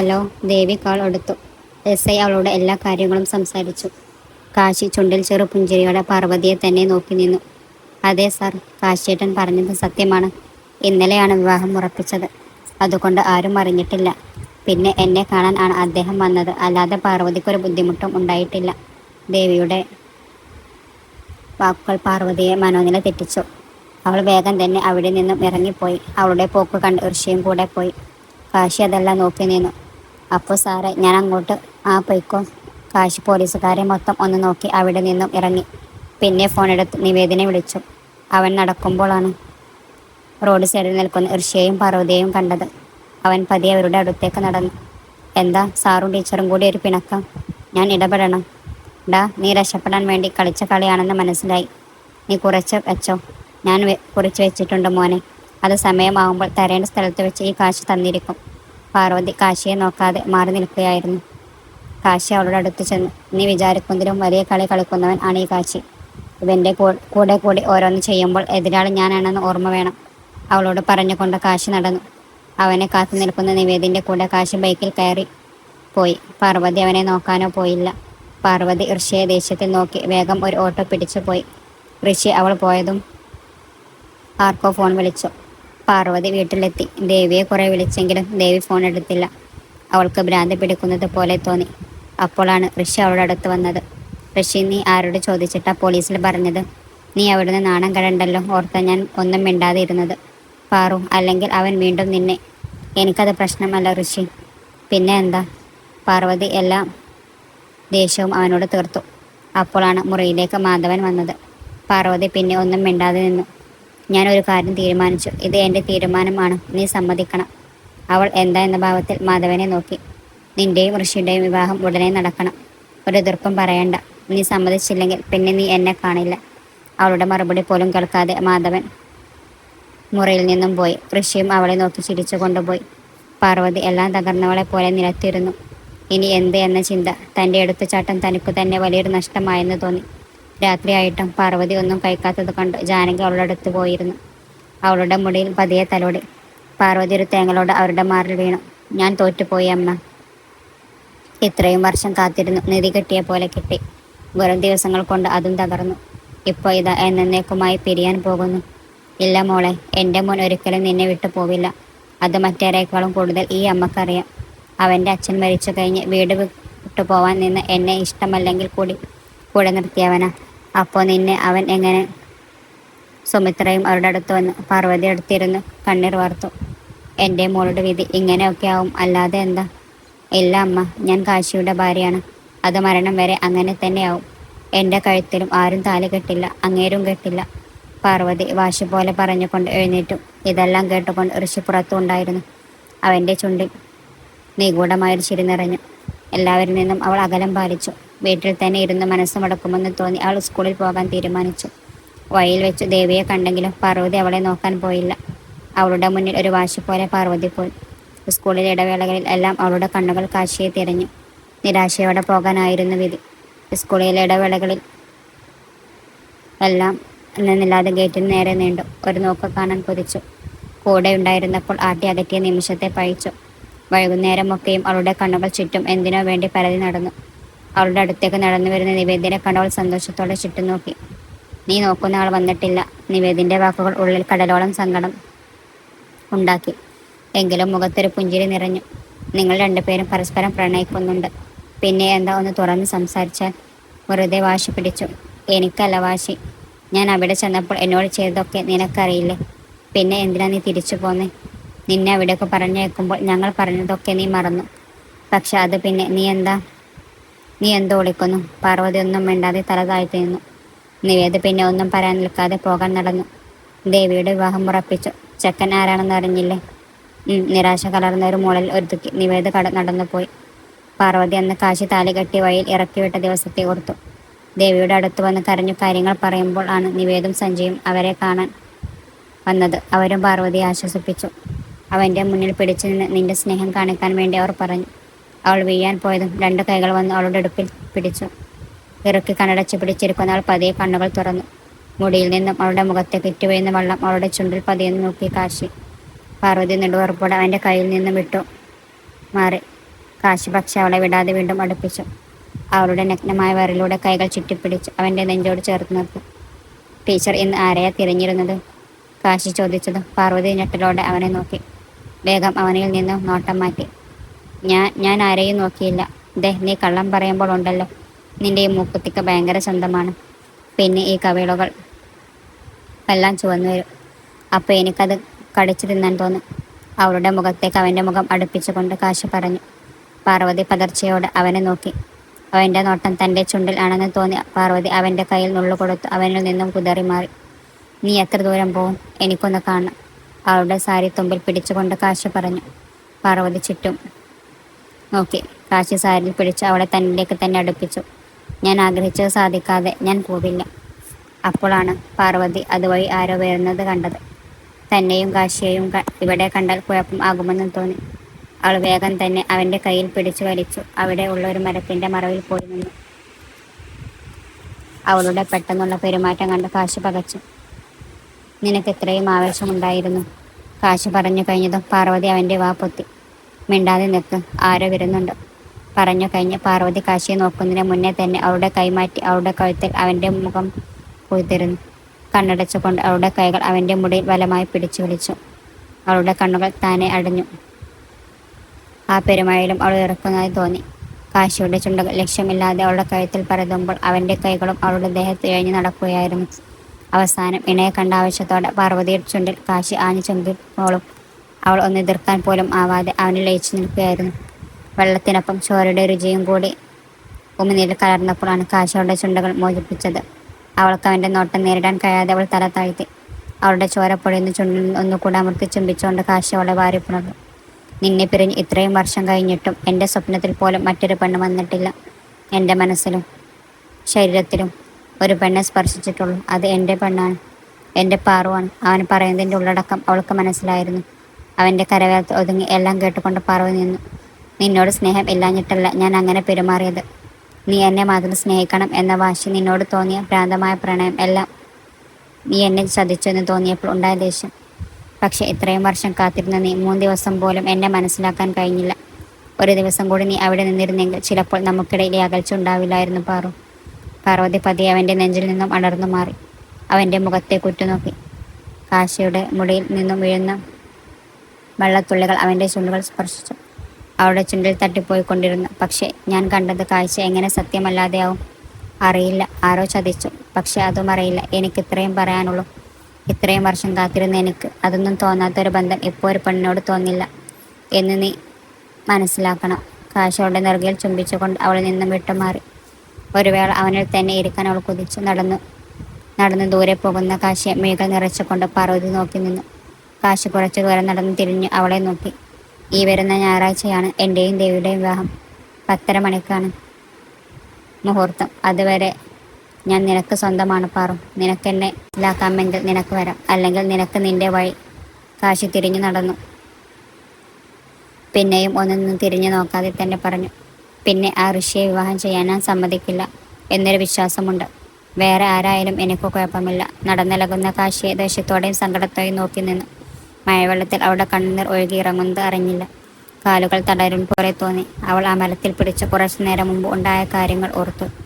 Hello Devi call എടുത്തു. S I അവളോട് എല്ലാ കാര്യങ്ങളും സംസാരിച്ചു. കാശി ചുണ്ടിൽ ചെറു പുഞ്ചിരിയോടെ പാർവതിയെ തന്നെ നോക്കി നിന്നു. അതെ സാർ കാശിയേട്ടൻ പറഞ്ഞത് സത്യമാണ്. ഇന്നലെയാണ് വിവാഹം ഉറപ്പിച്ചത്. അതുകൊണ്ട് ആരും അറിഞ്ഞിട്ടില്ല. പിന്നെ എന്നെ കാണാൻ ആണ് അദ്ദേഹം വന്നത്. അല്ലാതെ പാർവതിക്കൊരു ബുദ്ധിമുട്ടും ഉണ്ടായിട്ടില്ല. ദേവിയുടെ വാക്കുകൾ പാർവതിയെ മനോനില തെറ്റിച്ചു. അവൾ വേഗം തന്നെ അവിടെ നിന്നും ഇറങ്ങിപ്പോയി. അവളുടെ പോക്ക് കണ്ട് ഋഷിയും കൂടെ പോയി. കാശി അതെല്ലാം നോക്കി നിന്നു. അപ്പോൾ സാറേ ഞാൻ അങ്ങോട്ട് ആ പൊയ്ക്കോ. കാശി പോലീസുകാരെ മൊത്തം ഒന്ന് നോക്കി അവിടെ നിന്നും ഇറങ്ങി. പിന്നെ ഫോൺ എടുത്ത് നിവേദനെ വിളിച്ചു. അവൻ നടക്കുമ്പോഴാണ് റോഡ് സൈഡിൽ നിൽക്കുന്ന ഋഷിയെയും പാർവതിയെയും കണ്ടത്. അവൻ പതിയെ അവരുടെ അടുത്തേക്ക് നടന്നു. എന്താ സാറും ടീച്ചറും കൂടി ഒരു പിണക്കം? ഞാൻ ഇടപെടണം. ഡാ നീ രക്ഷപ്പെടാൻ വേണ്ടി കളിച്ച കളിയാണെന്ന് മനസ്സിലായി. നീ കുറച്ച് വെച്ചോ. ഞാൻ കുറിച്ച് വെച്ചിട്ടുണ്ട് മോനെ. അത് സമയമാകുമ്പോൾ തരേണ്ട സ്ഥലത്ത് വെച്ച് ഈ കാശ് തന്നിരിക്കും. പാർവതി കാശിയെ നോക്കാതെ മാറി നിൽക്കുകയായിരുന്നു. കാശി അവളുടെ അടുത്ത് ചെന്നു. നീ വിചാരിക്കുന്നതിലും വലിയ കളി കളിക്കുന്നവൻ ആണ് ഈ കാശി. ഇവന്റെ കൂടെ കൂടി ഓരോന്ന് ചെയ്യുമ്പോൾ എതിരാളി ഞാനാണെന്ന് ഓർമ്മ വേണം. അവളോട് പറഞ്ഞുകൊണ്ട് കാശി നടന്നു. അവനെ കാത്തു നിൽക്കുന്ന നിവേദിന്റെ കൂടെ കാശി ബൈക്കിൽ കയറി പോയി. പാർവതി അവനെ നോക്കാനോ പോയില്ല. പാർവതി ഋഷിയെ ദേഷ്യത്തിൽ നോക്കി വേഗം ഒരു ഓട്ടോ പിടിച്ചു പോയി. ഋഷി അവൾ പോയതും ആർക്കോ ഫോൺ വിളിച്ചു. പാർവതി വീട്ടിലെത്തി. ദേവിയെ കുറെ വിളിച്ചെങ്കിലും ദേവി ഫോൺ എടുത്തില്ല. അവൾക്ക് ഭ്രാന്ത് പിടിക്കുന്നത് പോലെ തോന്നി. അപ്പോഴാണ് ഋഷി അവളുടെ അടുത്ത് വന്നത്. ഋഷി നീ ആരോട് ചോദിച്ചിട്ടാ പോലീസിൽ പറഞ്ഞത്? നീ അവിടുന്ന് നാണം കടണ്ടല്ലോ. ഓർത്ത ഞാൻ ഒന്നും മിണ്ടാതെ ഇരുന്നത്. പാറു അല്ലെങ്കിൽ അവൻ വീണ്ടും നിന്നെ. എനിക്കത് പ്രശ്നമല്ല ഋഷി. പിന്നെ എന്താ? പാർവതി എല്ലാ ദേഷ്യവും അവനോട് തീർത്തു. അപ്പോഴാണ് മുറിയിലേക്ക് മാധവൻ വന്നത്. പാർവതി പിന്നെ ഒന്നും മിണ്ടാതെ നിന്നു. ഞാൻ ഒരു കാര്യം തീരുമാനിച്ചു. ഇത് എന്റെ തീരുമാനമാണ്. നീ സമ്മതിക്കണം. അവൾ എന്താ എന്ന ഭാവത്തിൽ മാധവനെ നോക്കി. നിന്റെയും ഋഷിയുടെയും വിവാഹം ഉടനെ നടക്കണം. ഒരു എതിർപ്പും പറയണ്ട. നീ സമ്മതിച്ചില്ലെങ്കിൽ പിന്നെ നീ എന്നെ കാണില്ല. അവളുടെ മറുപടി പോലും കേൾക്കാതെ മാധവൻ മുറിയിൽ നിന്നും പോയി. ഋഷിയും അവളെ നോക്കി ചിരിച്ചു കൊണ്ടുപോയി. പാർവതി എല്ലാം തകർന്നവളെ പോലെ നിലത്തിരുന്നു. ഇനി എന്ത് എന്ന ചിന്ത. തന്റെ എടുത്തുചാട്ടം തനിക്കു തന്നെ വലിയൊരു നഷ്ടമായെന്ന് തോന്നി. രാത്രിയായിട്ടും പാർവതി ഒന്നും കഴിക്കാത്തത് കണ്ട് ജാനകി അവളുടെ പോയിരുന്നു. അവളുടെ മുടിയിൽ പതിയെ തലോടി. പാർവതി ഒരു തേങ്ങളോട് അവരുടെ മാറിൽ വീണു. ഞാൻ തോറ്റുപോയി അമ്മ. ഇത്രയും വർഷം കാത്തിരുന്നു. നിധി കിട്ടിയ പോലെ കിട്ടി. വെറും ദിവസങ്ങൾ കൊണ്ട് അതും തകർന്നു. ഇപ്പോൾ ഇതാ എന്നേക്കുമായി പിരിയാൻ പോകുന്നു. ഇല്ല മോളെ എന്റെ മോൻ ഒരിക്കലും നിന്നെ വിട്ടു പോവില്ല. അത് മറ്റേരേക്കാളും കൂടുതൽ ഈ അമ്മക്കറിയാം. അവന്റെ അച്ഛൻ മരിച്ചു കഴിഞ്ഞ് വീട് വിട്ടു പോവാൻ നിന്ന് എന്നെ ഇഷ്ടമല്ലെങ്കിൽ കൂടി കൂടെ നിർത്തിയവനാ. അപ്പോൾ നിന്നെ അവൻ എങ്ങനെ? സുമിത്രയും അവരുടെ അടുത്ത് വന്ന് പാർവതി അടുത്തിരുന്ന് കണ്ണീർ വാർത്തു. എന്റെ മോളുടെ വിധി ഇങ്ങനെയൊക്കെ ആവും. അല്ലാതെ എന്താ? ഇല്ല അമ്മ ഞാൻ കാശിയുടെ ഭാര്യയാണ്. അത് മരണം വരെ അങ്ങനെ തന്നെയാവും എന്റെ കഴുത്തിലും ആരും താലി കെട്ടില്ല അങ്ങേരും കെട്ടില്ല. പാർവതി വാശി പോലെ പറഞ്ഞുകൊണ്ട് എഴുന്നേറ്റു. ഇതെല്ലാം കേട്ടുകൊണ്ട് ഋഷി പുറത്തുണ്ടായിരുന്നു അവന്റെ ചുണ്ടിൽ നിഗൂഢമായൊരു ചിരി നിറഞ്ഞു. എല്ലാവരിൽ നിന്നും അവൾ അകലം പാലിച്ചു. വീട്ടിൽ തന്നെ ഇരുന്ന് മനസ്സ് മുടക്കുമെന്ന് തോന്നി അവൾ സ്കൂളിൽ പോകാൻ തീരുമാനിച്ചു. വഴിയിൽ വെച്ച് ദേവിയെ കണ്ടെങ്കിലും പാർവതി അവളെ നോക്കാൻ പോയില്ല. അവളുടെ മുന്നിൽ ഒരു വാശി പോലെ പാർവതി പോയി. സ്കൂളിലെ ഇടവേളകളിൽ എല്ലാം അവളുടെ കണ്ണുകൾ കാശിയെ തിരഞ്ഞു. നിരാശയോടെ പോകാനായിരുന്നു വിധി. സ്കൂളിലെ ഇടവേളകളിൽ എല്ലാം നിന്നില്ലാതെ ഗേറ്റിന് നേരെ നീണ്ടു. ഒരു നോക്ക് കാണാൻ കൊതിച്ചു. കൂടെ ഉണ്ടായിരുന്നപ്പോൾ ആട്ടി അകറ്റിയ നിമിഷത്തെ പഴിച്ചു. വൈകുന്നേരമൊക്കെയും അവളുടെ കണ്ണുകൾ ചുറ്റും എന്തിനോ വേണ്ടി പരതി നടന്നു. അവളുടെ അടുത്തേക്ക് നടന്നു വരുന്ന നിവേദിനെ കണ്ടവൾ സന്തോഷത്തോടെ ചുറ്റും നോക്കി. നീ നോക്കുന്ന ആൾ വന്നിട്ടില്ല നിവേദിന്റെ വാക്കുകൾ ഉള്ളിൽ കടലോളം സങ്കടം ഉണ്ടാക്കി. എങ്കിലും മുഖത്തൊരു പുഞ്ചിരി നിറഞ്ഞു. നിങ്ങൾ രണ്ടുപേരും പരസ്പരം പ്രണയിക്കുന്നുണ്ട്. പിന്നെ എന്താ ഒന്ന് തുറന്ന് സംസാരിച്ചാൽ? വെറുതെ വാശി പിടിച്ചു. എനിക്കല്ല വാശി. ഞാൻ അവിടെ ചെന്നപ്പോൾ എന്നോട് ചെയ്തതൊക്കെ നിനക്കറിയില്ലേ? പിന്നെ എന്തിനാ നീ തിരിച്ചു പോന്നേ? നിന്നെ അവിടെയൊക്കെ പറഞ്ഞേക്കുമ്പോൾ ഞങ്ങൾ പറഞ്ഞതൊക്കെ നീ മറന്നു. പക്ഷെ അത് പിന്നെ നീ എന്താ നീ എന്തോ വിളിക്കുന്നു. പാർവതി ഒന്നും മിണ്ടാതെ തല താഴ്ത്തി നിന്നു. നിവേദ പിന്നെ ഒന്നും പറയാൻ നിൽക്കാതെ പോകാൻ നടന്നു. ദേവിയുടെ വിവാഹം ഉറപ്പിച്ചു. ചെക്കൻ ആരാണെന്ന് അറിഞ്ഞില്ലേ? നിരാശ കലർന്ന ഒരു മുളൽ ഒരുക്കി നിവേദ കട നടന്നു പോയി പാർവതി അന്ന് കാശി താലി കെട്ടി വഴിയിൽ ഇറക്കിവിട്ട ദിവസത്തെ ഓർത്തു. ദേവിയുടെ അടുത്ത് വന്ന് കരഞ്ഞു കാര്യങ്ങൾ പറയുമ്പോൾ ആണ് നിവേദും സഞ്ജയും അവരെ കാണാൻ വന്നത്. അവരും പാർവതിയെ ആശ്വസിപ്പിച്ചു. അവന്റെ മുന്നിൽ പിടിച്ചു നിന്ന് നിന്റെ സ്നേഹം കാണിക്കാൻ വേണ്ടി അവർ പറഞ്ഞു. അവൾ വീഴാൻ പോയതും രണ്ട് കൈകൾ വന്ന് അവളുടെ അടുപ്പിൽ പിടിച്ചു. ഇറക്കി കണ്ണടച്ച് പിടിച്ചിരിക്കുന്ന അവൾ പതിയെ കണ്ണുകൾ തുറന്നു. മുടിയിൽ നിന്നും അവളുടെ മുഖത്തെ കിറ്റുപോയുന്ന വെള്ളം അവളുടെ ചുണ്ടിൽ പതിയെന്ന് നോക്കി കാശി. പാർവതി നെടുവറപ്പോടെ അവന്റെ കയ്യിൽ നിന്നും വിട്ടു. മാറി. കാശി പക്ഷെ അവളെ വിടാതെ വീണ്ടും അടുപ്പിച്ചു. അവളുടെ നഗ്നമായ വരലൂടെ കൈകൾ ചുറ്റിപ്പിടിച്ച് അവന്റെ നെഞ്ചോട് ചേർത്ത് നിർത്തി. ടീച്ചർ ഇന്ന് ആരെയാ തിരഞ്ഞിരുന്നത്? കാശി ചോദിച്ചതും പാർവതി ഞെട്ടലോടെ അവനെ നോക്കി. വേഗം അവനിൽ നിന്നും നോട്ടം മാറ്റി. ഞാൻ ഞാൻ ആരെയും നോക്കിയില്ല. ദേ നീ കള്ളം പറയുമ്പോൾ ഉണ്ടല്ലോ. നിന്റെ ഈ മൂക്കുത്തിക്ക് ഭയങ്കര ചന്തമാണ്. പിന്നെ ഈ കവിളുകൾ എല്ലാം ചുവന്നു വരും. അപ്പോൾ എനിക്കത് കടിച്ചു തിന്നാൻ തോന്നും. അവളുടെ മുഖത്തേക്ക് അവന്റെ മുഖം അടുപ്പിച്ചുകൊണ്ട് കാശ് പറഞ്ഞു. പാർവതി പതർച്ചയോട് അവനെ നോക്കി. അവന്റെ നോട്ടം തന്റെ ചുണ്ടിൽ ആണെന്ന് തോന്നി. പാർവതി അവന്റെ കയ്യിൽ നുള്ളു കൊടുത്തു അവനിൽ നിന്നും കുതറി മാറി. നീ എത്ര ദൂരം പോകും എനിക്കൊന്ന് കാണണം. അവളുടെ സാരി തുമ്പിൽ പിടിച്ചുകൊണ്ട് കാശ് പറഞ്ഞു. പാർവതി ചുറ്റും നോക്കി. കാശി സാരിൽ പിടിച്ച് അവളെ തന്നിലേക്ക് തന്നെ അടുപ്പിച്ചു. ഞാൻ ആഗ്രഹിച്ചത് സാധിക്കാതെ ഞാൻ പോവില്ല. അപ്പോഴാണ് പാർവതി അതുവഴി ആരോ വരുന്നത് കണ്ടത്. തന്നെയും കാശിയെയും ഇവിടെ കണ്ടാൽ കുഴപ്പം ആകുമെന്ന് തോന്നി. അവൾ വേഗം തന്നെ അവന്റെ കയ്യിൽ പിടിച്ചു വലിച്ചു. അവിടെ ഉള്ള ഒരു മരത്തിന്റെ മറവിൽ പോയി നിന്നു. അവളുടെ പെട്ടെന്നുള്ള പെരുമാറ്റം കണ്ട് കാശി പകച്ചു. നിനക്ക് ഇത്രയും ആവേശമുണ്ടായിരുന്നു കാശി പറഞ്ഞു കഴിഞ്ഞതും പാർവതി അവന്റെ വാ പൊത്തി. മിണ്ടാതെ നിൽക്ക്. ആരോ വരുന്നുണ്ട്. പറഞ്ഞു കഴിഞ്ഞ് പാർവതി കാശിയെ നോക്കുന്നതിന് മുന്നേ തന്നെ അവളുടെ കൈമാറ്റി അവളുടെ കഴുത്തിൽ അവന്റെ മുഖം കുതിരുന്നു കണ്ണടച്ചുകൊണ്ട് അവളുടെ കൈകൾ അവന്റെ മുടിയിൽ ബലമായി പിടിച്ചു വലിച്ചു അവളുടെ കണ്ണുകൾ താനെ അടഞ്ഞു. ആ പെരുമഴയിലും അവൾ ഇറക്കുന്നതായി തോന്നി. കാശിയുടെ ചുണ്ടുകൾ ലക്ഷ്യമില്ലാതെ അവളുടെ കഴുത്തിൽ പരതുമ്പോൾ അവന്റെ കൈകളും അവളുടെ ദേഹത്ത് എഴിഞ്ഞു നടക്കുകയായിരുന്നു. അവസാനം ഇണയെ കണ്ട ആവശ്യത്തോടെ പാർവതിയുടെ ചുണ്ടിൽ കാശി ആഞ്ഞു ചുണ്ടിപ്പോളും അവൾ ഒന്ന് എതിർക്കാൻ പോലും ആവാതെ അവനെ ലയിച്ചു നിൽക്കുകയായിരുന്നു. വെള്ളത്തിനൊപ്പം ചോരയുടെ രുചിയും കൂടി ഉമിനീരിൽ കലർന്നപ്പോഴാണ് കാശി ചുണ്ടകൾ മോചിപ്പിച്ചത്. അവൾക്ക് അവന്റെ നോട്ടം നേരിടാൻ കഴിയാതെ അവൾ തല താഴ്ത്തി. അവളുടെ ചോര പൊഴിയുന്ന ചുണ്ടിൽ ഒന്നുകൂടെ അമർത്തി ചുംബിച്ചുകൊണ്ട് കാശി അവളെ വാരിപ്പുണർന്നു നിന്നെ പിരിഞ്ഞ് ഇത്രയും വർഷം കഴിഞ്ഞിട്ടും എന്റെ സ്വപ്നത്തിൽ പോലും മറ്റൊരു പെണ്ണ് വന്നിട്ടില്ല. എന്റെ മനസ്സിലും ശരീരത്തിലും ഒരു പെണ്ണെ സ്പർശിച്ചിട്ടുള്ളൂ. അത് എന്റെ പെണ്ണാണ്. എന്റെ പാറുവാണ്. അവൻ പറയുന്നതിന്റെ ഉള്ളടക്കം അവൾക്ക് മനസ്സിലായിരുന്നു. അവന്റെ കരവേലത്ത് ഒതുങ്ങി എല്ലാം കേട്ടുകൊണ്ട് പറവ് നിന്നു. നിന്നോട് സ്നേഹം ഇല്ലാഞ്ഞിട്ടല്ല ഞാൻ അങ്ങനെ പെരുമാറിയത്. നീ എന്നെ മാത്രം സ്നേഹിക്കണം എന്ന വാശി നിന്നോട് തോന്നിയ ഭ്രാന്തമായ പ്രണയം എല്ലാം നീ എന്നെ ചതിച്ചു എന്ന് തോന്നിയപ്പോൾ ഉണ്ടായ ദേഷ്യം. പക്ഷെ ഇത്രയും വർഷം കാത്തിരുന്ന നീ മൂന്ന് ദിവസം പോലും എന്നെ മനസ്സിലാക്കാൻ കഴിഞ്ഞില്ല. ഒരു ദിവസം കൂടി നീ അവിടെ നിന്നിരുന്നെങ്കിൽ ചിലപ്പോൾ നമുക്കിടയിൽ അകൽച്ച ഉണ്ടാവില്ലായിരുന്നു പാറു. പാർവതി പതി അവന്റെ നെഞ്ചിൽ നിന്നും അടർന്നു മാറി. അവന്റെ മുഖത്തെ കുറ്റുനോക്കി. കാശിയുടെ മുടിയിൽ നിന്നും വീഴുന്ന വെള്ളത്തുള്ളികൾ അവന്റെ ചുണ്ടുകൾ സ്പർശിച്ചു. അവളുടെ ചുണ്ടിൽ തട്ടിപ്പോയിക്കൊണ്ടിരുന്നു. പക്ഷേ ഞാൻ കണ്ടത് കാഴ്ച എങ്ങനെ സത്യമല്ലാതെയാവും? അറിയില്ല. ആരോ ചതിച്ചു. പക്ഷെ അതും അറിയില്ല. എനിക്ക് ഇത്രയും പറയാനുള്ളൂ. ഇത്രയും വർഷം കാത്തിരുന്ന എനിക്ക് അതൊന്നും തോന്നാത്തൊരു ബന്ധം ഇപ്പോൾ ഒരു പെണ്ണിനോട് തോന്നില്ല എന്ന് നീ മനസ്സിലാക്കണം. കാശോടെ നെറുകയിൽ ചുംബിച്ചുകൊണ്ട് അവളിൽ നിന്നും വിട്ടുമാറി. ഒരു വേള അവനിൽ തന്നെ ഇരിക്കാൻ അവൾ കുതിച്ചു നടന്നു. നടന്ന് ദൂരെ പോകുന്ന കാശിയെ മിഴികൾ നിറച്ചുകൊണ്ട് പാർവതി നോക്കി നിന്നു. കാശി കുറച്ചു ദൂരം നടന്ന് തിരിഞ്ഞ് അവളെ നോക്കി. ഈ വരുന്ന ഞായറാഴ്ചയാണ് എന്റെയും ദേവിയുടെയും വിവാഹം. പത്തര മണിക്കാണ് മുഹൂർത്തം. അതുവരെ ഞാൻ നിനക്ക് സ്വന്തമാണ് പാറും. നിനക്കെന്നെ ഇല്ലാക്കാമെങ്കിൽ നിനക്ക് വരാം. അല്ലെങ്കിൽ നിനക്ക് നിന്റെ വഴി കാശി തിരിഞ്ഞു നടന്നു. പിന്നെയും ഒന്നൊന്നും തിരിഞ്ഞു നോക്കാതെ തന്നെ പറഞ്ഞു. പിന്നെ ആ ഋഷിയെ വിവാഹം ചെയ്യാൻ ഞാൻ സമ്മതിക്കില്ല എന്നൊരു വിശ്വാസമുണ്ട്. വേറെ ആരായാലും എനിക്ക് കുഴപ്പമില്ല. നടന്നിലകുന്ന കാശിയെ ദേഷ്യത്തോടെയും സങ്കടത്തോടെയും നോക്കി നിന്നു. മഴവെള്ളത്തിൽ അവളുടെ കണ്ണുനീർ ഒഴുകി ഇറങ്ങുന്നത് അറിഞ്ഞില്ല. കാലുകൾ തടരും പോലെ തോന്നി. അവൾ ആ മരത്തിൽ പിടിച്ച കുറച്ചു നേരം മുമ്പ് ഉണ്ടായ കാര്യങ്ങൾ ഓർത്തു.